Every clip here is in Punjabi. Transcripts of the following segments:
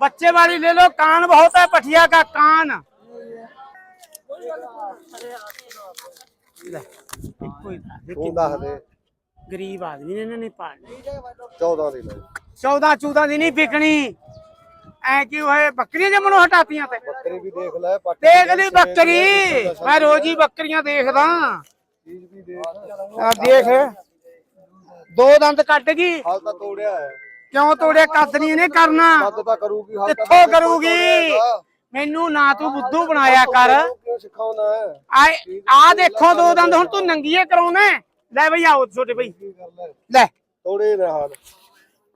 बच्चे वाली ले लो कान बहुत है पठिया का कान ले, ਇੱਕੋ ਹੀ था, ਤੂੰ ਦੱਸ ਦੇ गरीब आदमी ने इन्होंने पालनी 14 ਦੀ ਲੈ चौदह चौदह दी नहीं बिकनी ऐ की होए बकरियां जमनों हटातियां ते ਬੱਕਰੀ ਵੀ ਦੇਖ ਲੈ ਪੱਟ देख ली बकरी मैं रोज ही बकरियां देखदा ਚੀਜ਼ ਵੀ ਦੇਖ ਆ ਦੇਖ ਦੋ ਦੰਦ ਕੱਟ ਗਈ ਹਾਲ ਤਾਂ ਤੋੜਿਆ ਹੈ ਕਿਉਂ ਤੋੜਿਆ? ਕੱਦ ਨਹੀਂ ਇਹਨੇ ਕਰਨਾ। ਕੱਦ ਤਾਂ ਕਰੂਗੀ ਹਾਲ ਤਾਂ ਕਿੱਥੋਂ ਕਰੂਗੀ? ਮੈਨੂੰ ਨਾ ਤੂੰ ਬੁੱਧੂ ਬਣਾਇਆ ਕਰ। ਕਿਉਂ ਸਿਖਾਉਣਾ ਹੈ? ਆ ਆ ਦੇਖੋ ਦੋ ਦੰਦ ਹੁਣ ਤੂੰ ਨੰਗੀਏ ਕਰਾਉਣਾ ਹੈ। ਲੈ ਬਈ ਆਓ ਛੋਟੇ ਬਈ। ਕੀ ਲੈ ਲੈ। ਤੋੜੇ ਨਾ ਹਾਲ।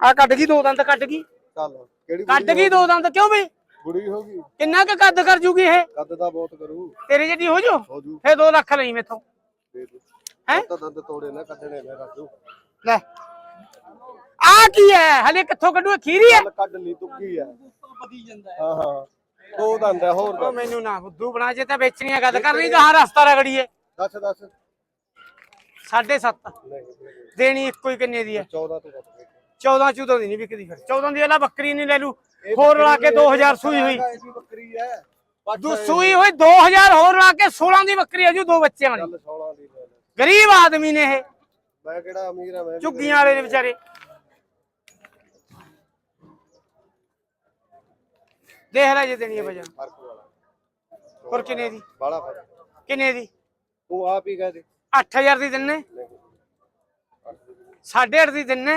ਆ ਕੱਢ ਗਈ ਦੋ ਦੰਦ ਕੱਢ ਗਈ। ਚੱਲ ਕਿਹੜੀ ਕੱਢ ਗਈ ਦੋ ਦੰਦ ਕਿਉਂ ਬਈ? ਬੁੜੀ ਹੋ ਗਈ? ਕਿੰਨਾ ਕੁ ਕੱਦ ਕਰ ਜੂਗੀ ਇਹ? ਕੱਦ ਤਾਂ ਬਹੁਤ ਕਰੂ। ਤੇਰੇ ਜਿਹੜੀ ਹੋ ਜੋ? ਹੋ ਜੂ। ਫੇ 2 ਲੱਖ ਲਈ ਮੇਥੋਂ। ਦੇ ਦੇ। ਹੈਂ? ਤਾਂ ਦੰਦ ਤੋੜੇ ਨਾ ਕੱਢਣੇ ਨੇ ਰਾਜੂ। ਲੈ। ਆ ਕੀ ਹੈ? ਹਲੇ ਕਿੱਥੋਂ ਕੱਢੂ ਇਹ ਖੀਰੀ ਹੈ? ਚੱਲ ਕੱਢ ਲਈ ਤੁੱਗੀ ਆ ਹਾਂ ਹਾਂ। ਦੋ ਦੰਦ ਹੈ ਹੋਰ ਉਹ ਦੱਸ। ਮੈਨੂੰ ਨਾ ਬੁੱਧੂ ਬਣਾ ਜੇ ਤਾਂ ਵੇਚਣੀਆਂ ਗੱਲ ਕਰਨੀ ਗਾਹਾਂ ਰਸਤਾ ਰਗੜੀਏ। ਦੱਸ ਦੱਸ। ਸਾਢੇ ਸੱਤ। ਨਹੀਂ ਨਹੀਂ, ਦੇਣੀ ਇੱਕੋ ਹੀ ਕਿੰਨੇ ਦੀ ਹੈ? 14 ਤੋਂ ਘੱਟ ਨਹੀਂ 14 14 ਦੀ ਨਹੀਂ ਵਿਕਦੀ ਫਿਰ। 14 ਦੀ ਵਾਲਾ ਬੱਕਰੀ ਨਹੀਂ ਲੈ ਲੂ ਹੋਰ ਲਾ ਕੇ 2000 ਸੂਈ ਹੋਈ। ਬੱਕਰੀ ਹੈ। ਦੂ ਸੂਈ ਹੋਈ 2000 ਹੋਰ ਲਾ ਕੇ 16 ਦੀ ਬੱਕਰੀ ਹੈ ਜੀ ਦੋ ਬੱਚਿਆਂ ਵਾਲੀ। ਚੱਲ 16 ਦੀ ਲੈ ਲੈ। ਗਰੀਬ ਆਦਮੀ ਨੇ ਇਹ। ਮੈਂ ਕਿਹੜਾ ਅਮੀਰ ਆ ਮੈਂ ਵੀ ਝੁੱਗੀਆਂ ਵਾਲੇ ਨੇ ਵਿਚਾਰੇ। ਦੇਖ ਲੈ ਜੇ ਦੇਣੀ ਹੈ ਵਜਨ। ਫ਼ਰਕ ਵਾਲਾ। ਹੋਰ ਕਿੰਨੇ ਦੀ? ਬਾਲਾ ਫ਼ਰਕ। ਕਿੰਨੇ ਦੀ? ਤੂੰ ਆਪ ਹੀ ਕਹਿ ਦੇ। 8000 ਦੀ ਦਿੰਨੇ। ਨਹੀਂ 8.5 ਦੀ ਦਿੰਨੇ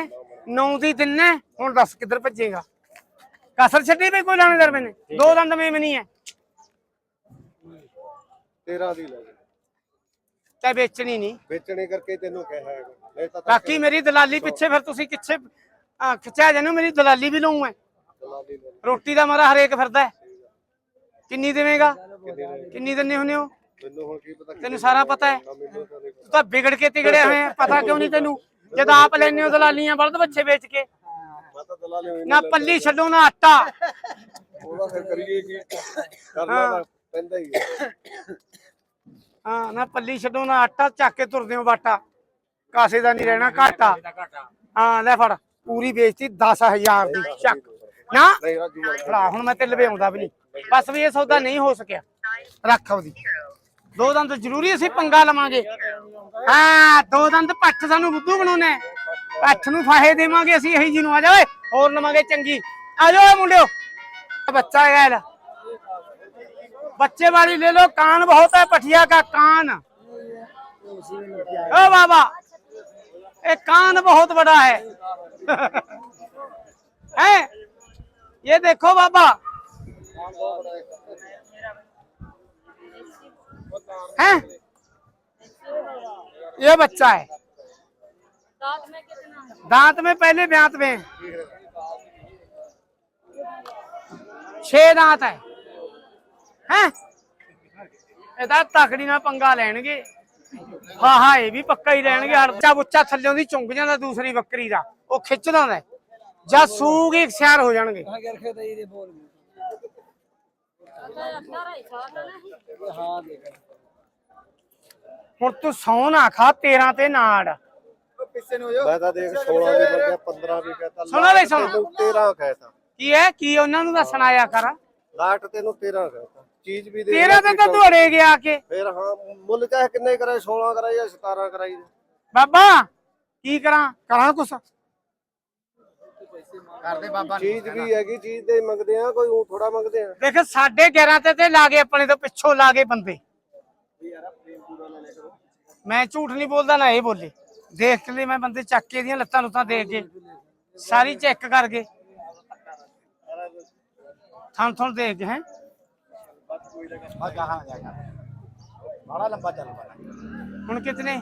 9 ਦੀ ਦਿੰਨੇ। ਹੁਣ ਦੱਸ ਕਿੱਧਰ ਭੱਜੇਗਾ? ਕਸਰ ਛੱਡੀ ਵੀ ਕੋਈ ਲਾਣੇਦਾਰ ਮੈਨੇ? ਦੋ ਦੰਦ ਮੇਮ ਨਹੀਂ ਹੈ। 13 ਦੀ ਲੈ ਤੇ ਵੇਚਣੀ ਨਹੀਂ। ਵੇਚਣੇ ਕਰਕੇ ਤੈਨੂੰ ਕਿਹਾ ਤਾਂ ਬਾਕੀ ਮੇਰੀ ਦਲਾਲੀ ਪਿੱਛੇ ਫਿਰ ਤੁਸੀਂ ਕਿੱਥੇ ਖਿੱਚਿਆ ਜਾਨੋ ਮੇਰੀ ਦਲਾਲੀ ਵੀ ਲਊਂ ਮੈਂ। ਲੈ। ਰੋਟੀ ਦਾ ਮਾਰਾ ਹਰੇਕ ਫਿਰਦਾ ਹੈ। ਕਿੰਨੀ ਦੇਵੇਂਗਾ? ਕਿੰਨੀ ਦਿੰਨੇ ਹੁੰਨੇ ਹੋ? ਮੈਨੂੰ ਹੁਣ ਕੀ ਪਤਾ ਤੈਨੂੰ ਸਾਰਾ ਪਤਾ ਹੈ। ਤੂੰ ਤਾਂ ਵਿਗੜ ਕੇ ਤਿਗੜਿਆ ਹੋਇਆ ਹੈ, ਪਤਾ ਕਿਉਂ ਨਹੀਂ ਤੈਨੂੰ? ਜਦ ਆਪ ਲੈਨੇ ਹੋ ਦਲਾਲੀਆਂ ਬਲਦ ਬੱਚੇ ਵੇਚ ਕੇ। ਮੈਂ ਤਾਂ ਦਲਾਲੀ ਹੋਈ ਨਾ ਪੱਲੀ ਛੱਡੋ ਨਾ ਆਟਾ। ਉਹਦਾ ਫਿਰ ਕਰੀਏ ਕੀ ਕਰਨਾ ਤਾਂ ਪੈਂਦਾ ਹੀ ਹੈ ਹਾਂ ਨਾ ਪੱਲੀ ਛੱਡੋ ਨਾ ਆਟਾ। ਚੱਕ ਕੇ ਤੁਰਦੇ ਹੋ ਬਾਟਾ। ਕਾਸੇ ਦਾ ਨਹੀਂ ਰਹਿਣਾ ਘਾਟਾ। ਹਾਂ ਲੈ ਫੜ। ਪੂਰੀ ਵੇਚਤੀ 10000 ਦੀ। ਚੱਕ। ਨਾ? ਫੜਾ ਹੁਣ ਮੈਂ ਤੇ ਲਵੇਉਂਦਾ ਵੀ ਨਹੀਂ। ਬਸ ਵੀ ਇਹ ਸੌਦਾ ਨਹੀਂ ਹੋ ਸਕਿਆ। ਰੱਖ ਉਹਦੀ ਦੋ ਦੰਦ ਜ਼ਰੂਰੀ ਅਸੀਂ ਪੰਗਾ ਲਵਾਂਗੇ। ਹਾਂ ਦੋ ਦੰਦ ਪੱਠ ਸਾਨੂੰ ਬੁੱਧੂ ਬਣਾਉਣਾ ਪੱਠ ਨੂੰ ਫਾਹੇ ਦੇਵਾਂਗੇ ਅਸੀਂ ਇਹੀ ਜੀ ਆ ਜਾ ਓਏ ਹੋਰ ਲਵਾਂਗੇ ਚੰਗੀ। ਆ ਜਾਓ ਮੁੰਡਿਓ। ਬੱਚਾ ਹੈ ਬੱਚੇ ਵਾਲੀ ਲੈ ਲੋ ਕਾਨ ਬਹੁਤ ਹੈ ਪਠਿਆ ਦਾ ਕਾਨ। ਓ ਬਾਬਾ ਇਹ ਕਾਨ ਬਹੁਤ ਬੜਾ ਹੈ। ਹੈ? ये देखो बाबा है ये बच्चा है दांत में पहले ब्यांत में छह दांत है ਹੈ ਇਹਦਾ ਤਕੜੀ ਨਾਲ ਪੰਗਾ ਲੈਣਗੇ ਹਾਂ ਹਾਂ ਇਹ ਵੀ ਪੱਕਾ ਹੀ ਲੈਣਗੇ ਹਰਚਾ ਬੁੱਚਾ ਥੱਲਿਓਂ ਦੀ ਚੁੰਗ ਜਾਂਦਾ ਦੂਸਰੀ ਬੱਕਰੀ ਦਾ ਉਹ ਖਿੱਚ ਦਿੰਦਾ ਜਾਂ ਸੂਗੀ ਸਿਆਰ ਹੋ ਜਾਣਗੇ। ਹੁਣ ਤੂੰ ਸੌ ਨਾ ਖਾ 13 ਤੇ ਨਾੜ। ਮੈਂ ਤਾਂ ਦੇਖ 16 ਵੀ ਬੰਦੇ 15 ਵੀ ਕਹਤਾ। ਸੁਣੋ ਬਈ ਸੁਣੋ। 13 ਕਹਿਤਾ। ਕੀ ਹੈ? ਕੀ ਉਹਨਾਂ ਨੂੰ ਦੱਸਣਾ ਆਇਆ ਕਰ? ਲਾਟ ਤੈਨੂੰ 13 ਕਹਿਤਾ। ਚੀਜ਼ ਵੀ ਦੇ 13 ਤੇ ਤਾਂ ਦੌੜੇ ਗਿਆ ਆ ਕੇ। ਫਿਰ ਹਾਂ ਮੁੱਲ ਚਾਹੇ ਕਿੰਨੇ ਕਰਾਏ 16 ਕਰਾਏ ਜਾਂ 17 ਕਰਾਈ ਬਾਬਾ ਕੀ ਕਰਾਂ? ਕਰਾਂ ਕੁਛ? ਚੀਜ਼ ਵੀ ਹੈਗੀ? ਚੀਜ਼ ਦੇ ਮੰਗਦੇ ਆ ਕੋਈ ਥੋੜਾ ਮੰਗਦੇ ਆ? ਦੇਖ ਸਾਡੇ 11 ਤੇ ਤੇ ਲਾ ਗਏ ਆਪਣੇ ਤੋਂ ਪਿੱਛੋਂ ਲਾ ਗਏ ਬੰਦੇ। ਮੈਂ ਝੂਠ ਨਹੀਂ ਬੋਲਦਾ ਨਾ ਇਹ ਬੋਲੇ। ਦੇਖ ਕੇ ਲਈ ਮੈਂ ਬੰਦੇ ਚੱਕ ਕੇ ਦੀਆਂ ਲੱਤਾਂ ਲੁੱਤਾਂ ਦੇਖ ਕੇ। ਸਾਰੀ ਚੈੱਕ ਕਰ ਗਏ। ਥਣ ਥਣ ਦੇਖ ਕੇ ਹੈ। ਬੜਾ ਲੰਬਾ ਚੱਲ ਹੁਣ ਕਿਤਨੇ?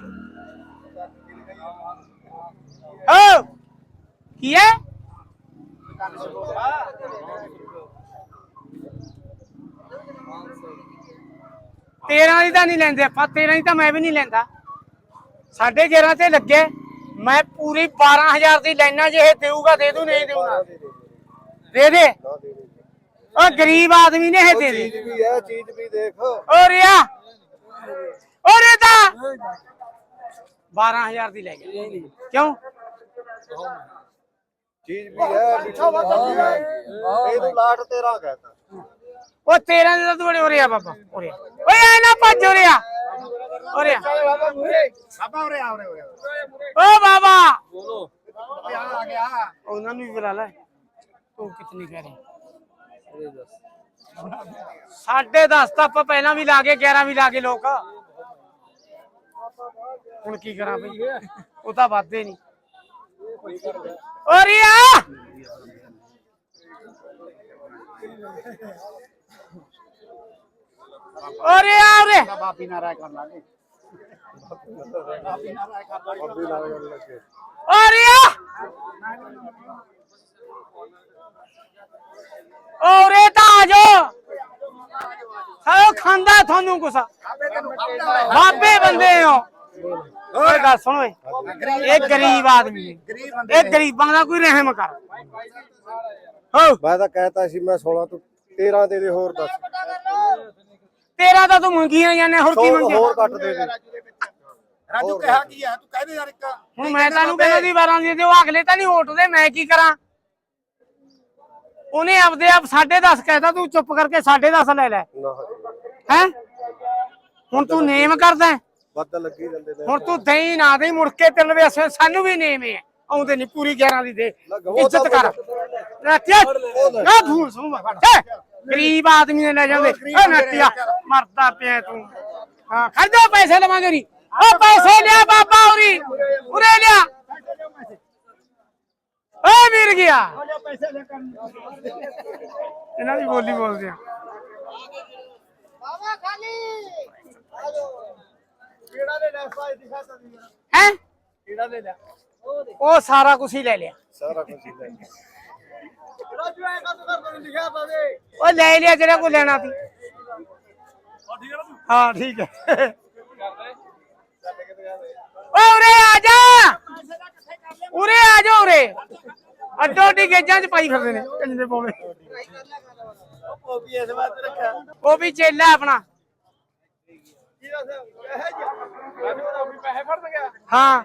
ਓ! ਕੀ ਹੈ? ਤੇਰਾਂ ਦੀ ਤਾਂ ਨਹੀਂ ਲੈਂਦੇ ਆਪਾਂ ਤੇਰਾਂ ਦੀ ਤਾਂ ਮੈਂ ਵੀ ਨਹੀਂ ਲੈਂਦਾ। ਸਾਢੇ 11 ਤੇ ਲੱਗੇ ਮੈਂ ਪੂਰੀ 12000 ਦੀ ਲੈਣਾ ਜੇ ਇਹ ਦੇਊਗਾ ਦੇ ਦੂ ਨਹੀਂ ਦੇਊਗਾ। ਦੇ ਦੇ। ਦੇ ਦੇ ਉਹ ਗਰੀਬ ਆਦਮੀ ਨੇ ਇਹ ਦੇ ਦੇ। ਚੀਜ਼ ਵੀ ਹੈ ਚੀਜ਼ ਵੀ ਦੇਖ। ਓ ਰਿਆ। ਓ ਰੇਤਾ 12000 ਦੀ ਲੈ ਗਿਆ। ਕਿਉਂ? ਚੀਜ਼ ਵੀ ਹੈ ਪਿੱਛਾ ਵੱਧ ਇਹ। ਤੂੰ ਲਾਟ 13 ਕਹਿਤਾ। ਉਹ 13 ਦੇ ਤਾਂ ਬੜੇ ਉਰੇ ਆ ਬਾਬਾ ਆ। ਓਏ ਐ ਨਾ ਭੱਜ ਉਰੇ ਆ। ਉਰੇ ਆ। ਬਾਬਾ ਆ ਉਰੇ ਉਰੇ ਓ ਬਾਬਾ। ਬੋਲੋ। ਆ ਗਿਆ ਉਹਨਾਂ ਨੂੰ ਵੀ ਬੁਲਾ ਲੈ। ਤੂੰ ਕਿਤਨੀ ਕਹਿ ਰਹੀ? ਸਾਢੇ 10 ਤਾਂ ਆਪਾਂ ਪਹਿਲਾਂ ਵੀ ਲਾ ਕੇ 11 ਵੀ ਲਾ ਕੇ ਲੋਕ। ਹੁਣ ਕੀ ਕਰਾਂ ਬਈ? ਉਹ ਤਾਂ ਵਾਦੇ ਨਹੀਂ ਓਰੀਆ ਓਰੀਆ ਓਰੇ ਬਾਪੀ ਨਾਰਾ ਕਰ ਲਾਂਗੇ। ਬਾਪੀ ਨਾਰਾ ਕਰ ਲੱਗੇ। ਓਰੀਆ ਓਰੇ ਤਾਂ ਆ ਜਾਓ। ਸਾਓ ਖਾਂਦਾ ਤੁਹਾਨੂੰ ਕੁਛ ਬਾਬੇ ਬੰਦੇ ਹੋ। ਓਏ ਗੱਲ ਸੁਣ ਓਏ। ਇਹ ਗਰੀਬ ਆਦਮੀ ਨੇ ਇਹ ਗਰੀਬਾਂ ਦਾ ਕੋਈ ਰਹਿਮ ਕਰ। ਹੋ। ਮੈਂ ਤਾਂ ਕਹਿਤਾ ਸੀ ਮੈਂ 16 ਤੋਂ 13 ਦੇ ਦੇ ਹੋਰ ਦੱਸ। ਤੇਰਾ ਤਾਂ ਤੂੰ ਮੰਗੀਆਂ ਜਾਂਦੇ ਹੋਰ ਕੀ ਮੰਗਿਆ? ਹੋਰ ਕੱਟ ਦੇ ਦੇ। ਰਾਜੂ ਕਿਹਾ ਕੀ ਹੈ ਤੂੰ ਕਹਿ ਦੇ ਯਾਰ ਇੱਕ। ਹੁਣ ਮੈਂ ਤੈਨੂੰ ਕਹਿੰਦਾ ਦੀ 12 ਦੀ ਤੇ ਉਹ ਅਗਲੇ ਤਾਂ ਨਹੀਂ ਉੱਠਦੇ ਮੈਂ ਕੀ ਕਰਾਂ? ਉਹਨੇ ਆਪਦੇ ਆਪ 10.5 ਕਹਿਤਾ ਤੂੰ ਚੁੱਪ ਕਰਕੇ 10.5 ਲੈ ਲੈ। ਨਾ ਹੈ? ਹੁਣ ਤੂੰ ਨੇਮ ਕਰਦਾ ਹੈ? ਵੱਧ ਲੱਗੀ ਜਾਂਦੇ ਨੇ। ਹੁਣ ਤੂੰ ਦੇਈ ਨਾ ਦੇਈ ਮੁੜ ਕੇ ਤੇਰੇ ਵੇ ਸਾਨੂੰ ਵੀ ਨੇਮ ਹੈ ਆਉਂਦੇ ਨਹੀਂ ਪੂਰੀ 11 ਦੀ ਦੇ। ਇੱਜ਼ਤ ਕਰ। ਨੱਤਿਆ ਨਾ। ਫੂਲ ਸੁਣ ਗਰੀਬ ਆਦਮੀ ਨੇ ਲੈ ਜਾਂਦੇ। ਓ ਨੱਤਿਆ ਮਰਦਾ ਪਿਆ ਤੂੰ। ਹਾਂ ਖਰਚੋ ਪੈਸੇ ਲਵਾਂਗੇ ਨਹੀਂ ਓ ਪੈਸੇ ਲਿਆ ਬਾਬਾ ਉਰੀ ਉਰੇ ਲਿਆ। ਓ ਮਿਲ ਗਿਆ। ਇਹਨਾਂ ਦੀ ਬੋਲੀ ਬੋਲਦੇ ਆ। ਕਿਹੜਾ ਲੈ ਲੈ ਸਾਈ ਦਿਖਾ ਤਾ ਦੀ ਹੈ ਕਿਹੜਾ ਲੈ ਲੈ ਉਹ ਸਾਰਾ ਕੁਝ ਹੀ ਲੈ ਲਿਆ। ਸਾਰਾ ਕੁਝ ਲੈ ਰਾਜੂ ਐ ਕਦ ਕਰ ਤੈਨੂੰ ਲਿਖਿਆ ਤਾ ਦੇ। ਉਹ ਲੈ ਲਿਆ ਜਿਹੜਾ ਕੋ ਲੈਣਾ ਸੀ। ਹਾਂ ਠੀਕ ਹੈ ਓ ਉਰੇ ਆ ਜਾ। ਉਰੇ ਆ ਜਾ ਉਰੇ। ਅੱਡੋ ਅੱਡੀ ਗੇਜਾਂ ਚ ਪਾਈ ਫਿਰਦੇ ਨੇ। ਕੰਜੇ ਪੌਣੇ। ਉਹ ਵੀ ਇਸ ਵਾਰ ਰੱਖਿਆ। ਉਹ ਵੀ ਚੇਲਾ ਆਪਣਾ ਕੀ ਦੱਸ ਇਹ ਜੀ ਰਾਜੂ ਦਾ ਵੀ ਪੈਸੇ ਫੜ ਗਿਆ ਹਾਂ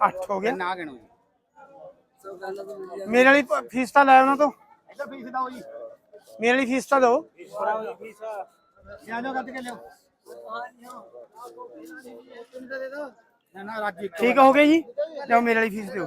ਅੱਠ ਹੋ ਗਿਆ ਨਾ ਗਿਣੋ ਮੇਰੇ ਵਾਲੀ ਪ- ਫੀਸ ਤਾਂ ਲੈ ਉਹਨਾਂ ਤੋਂ ਇੱਧਰ ਫੀਸ ਦਾ ਜੀ ਮੇਰੇ ਵਾਲੀ ਫੀਸ ਤਾਂ ਦਿਓ ਆ ਜਾਓ ਕੱਟ ਕੇ ਲਿਓ ਨਾ ਨਾ ਰਾਜੂ ਇੱਕ ਠੀਕ ਹੋ ਗਿਆ ਜੀ ਲਓ ਮੇਰੇ ਵਾਲੀ ਫੀਸ ਦਿਓ